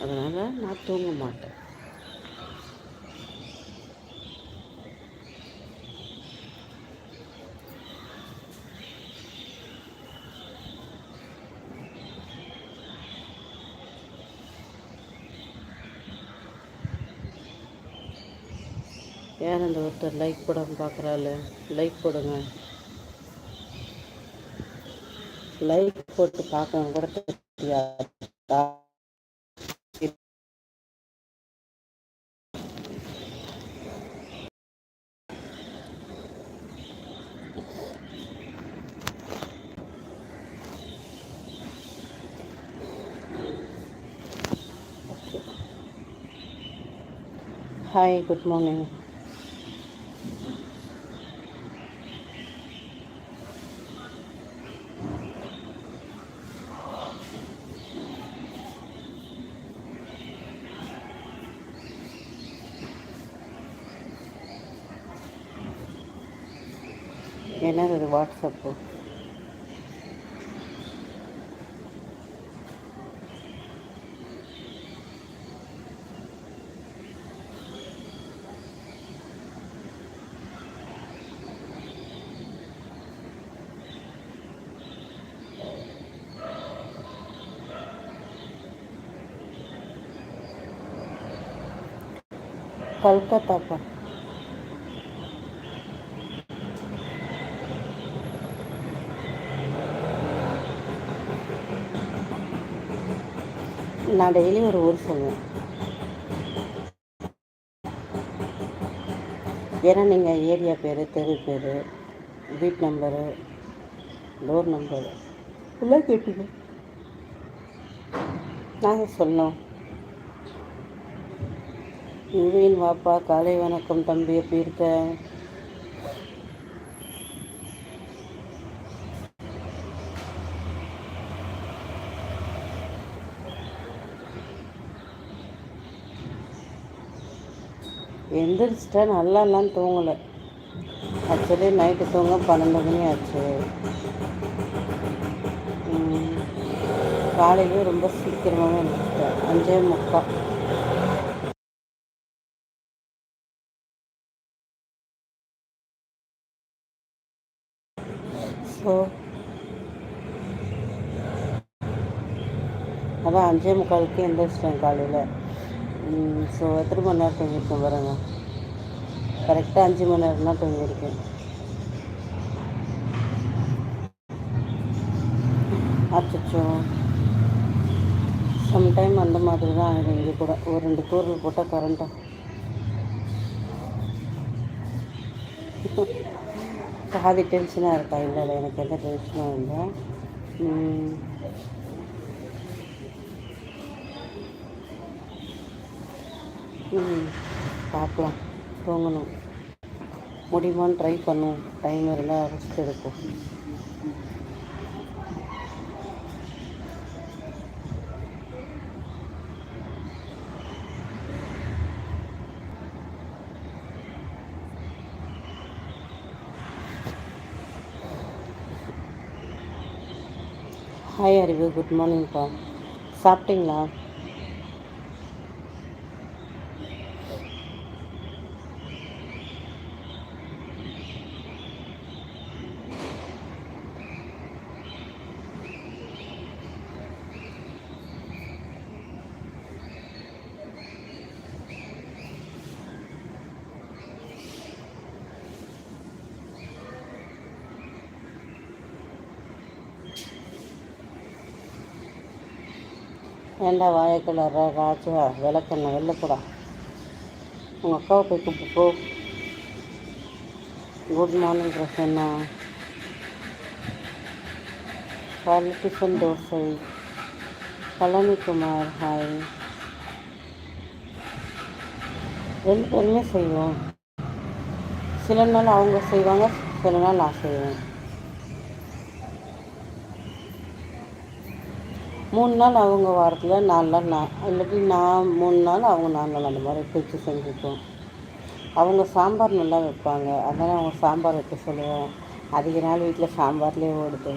அதனால் நான் தூங்க மாட்டேன். ஏன் அந்த ஒருத்தர் லைக் போடாமல் பார்க்குறாள்? லைக் போடுங்க. லைக் போட்டு பார்க்க கூட தெரியாது. ஹாய் குட் மார்னிங் என்னது இது வாட்ஸ்அப்பு கல்கத்தாப்பா நான் டெய்லி ஒரு ஊர் சொல்லுவேன். ஏன்னா நீங்கள் ஏரியா பேர் தெரு பேர் வீட் நம்பரு டோர் நம்பரு. எல்லாம் கேட்பீங்க நாங்கள் சொன்னோம் யுவின் வாப்பா காலை வணக்கம் தம்பி எப்படி இருக்க? எந்திரிச்சிட்டேன் நல்லாலாம் தூங்கலை. ஆக்சுவலி நைட்டு தூங்க பன்னெண்டு மணி ஆச்சு. காலையிலேயும் ரொம்ப சீக்கிரமாகவே எழுந்திரிச்சிட்டேன் அஞ்சே முக்கால். ஸோ அதான் அஞ்சே முக்காலுக்கு எழுந்திரிச்சிட்டேன் காலையில் ஸோ எத்தனை மணி நேரம் தூங்கியிருக்கேன் பாருங்க கரெக்டாக அஞ்சு மணி நேரம் தான் தூங்கியிருக்கேன் அச்சோ சம்டைம் அந்த மாதிரி தான் ஆகிடும் இங்கே கூட ஒரு ரெண்டு தூரல் போட்டால் கரண்ட்டாக பாதி டென்ஷனாக இருக்கா? இல்லை இல்லை எனக்கு எந்த டென்ஷனும் இல்லை. ம், ம், பார்க்கலாம் தூங்கணும். முடியுமான்னு ட்ரை பண்ணுவோம். டைம் இருந்தால் ரெஸ்ட் எடுப்போம். ஹாய் அறிவு குட் மார்னிங்ப்பா சாப்பிட்டீங்களா? ஏண்டா வாழைக்கலர் ராஜா விளக்கண்ண வெளில உங்கள் அக்காவை போய் கூப்பிட்டு போ. Good morning Prasanna. காலை டிஃபன் தோசை. பழனிக்குமார் ஹாய் ரெண்டு பேருமே செய்வோம். சில நாள் அவங்க செய்வாங்க சில நாள் நான் செய்வேன். மூணு நாள் அவங்க வாரத்தில் நாலு நாள் நான் இல்லாட்டி நான் மூணு நாள் அவங்க நாலு நாள் அந்த மாதிரி பிரித்து செஞ்சுப்போம். அவங்க சாம்பார் நல்லா வைப்பாங்க. அதனால் அவங்க சாம்பார் வைக்க சொல்லுவேன். அதிக நாள் வீட்டில் சாம்பார்லேயே ஓடுது.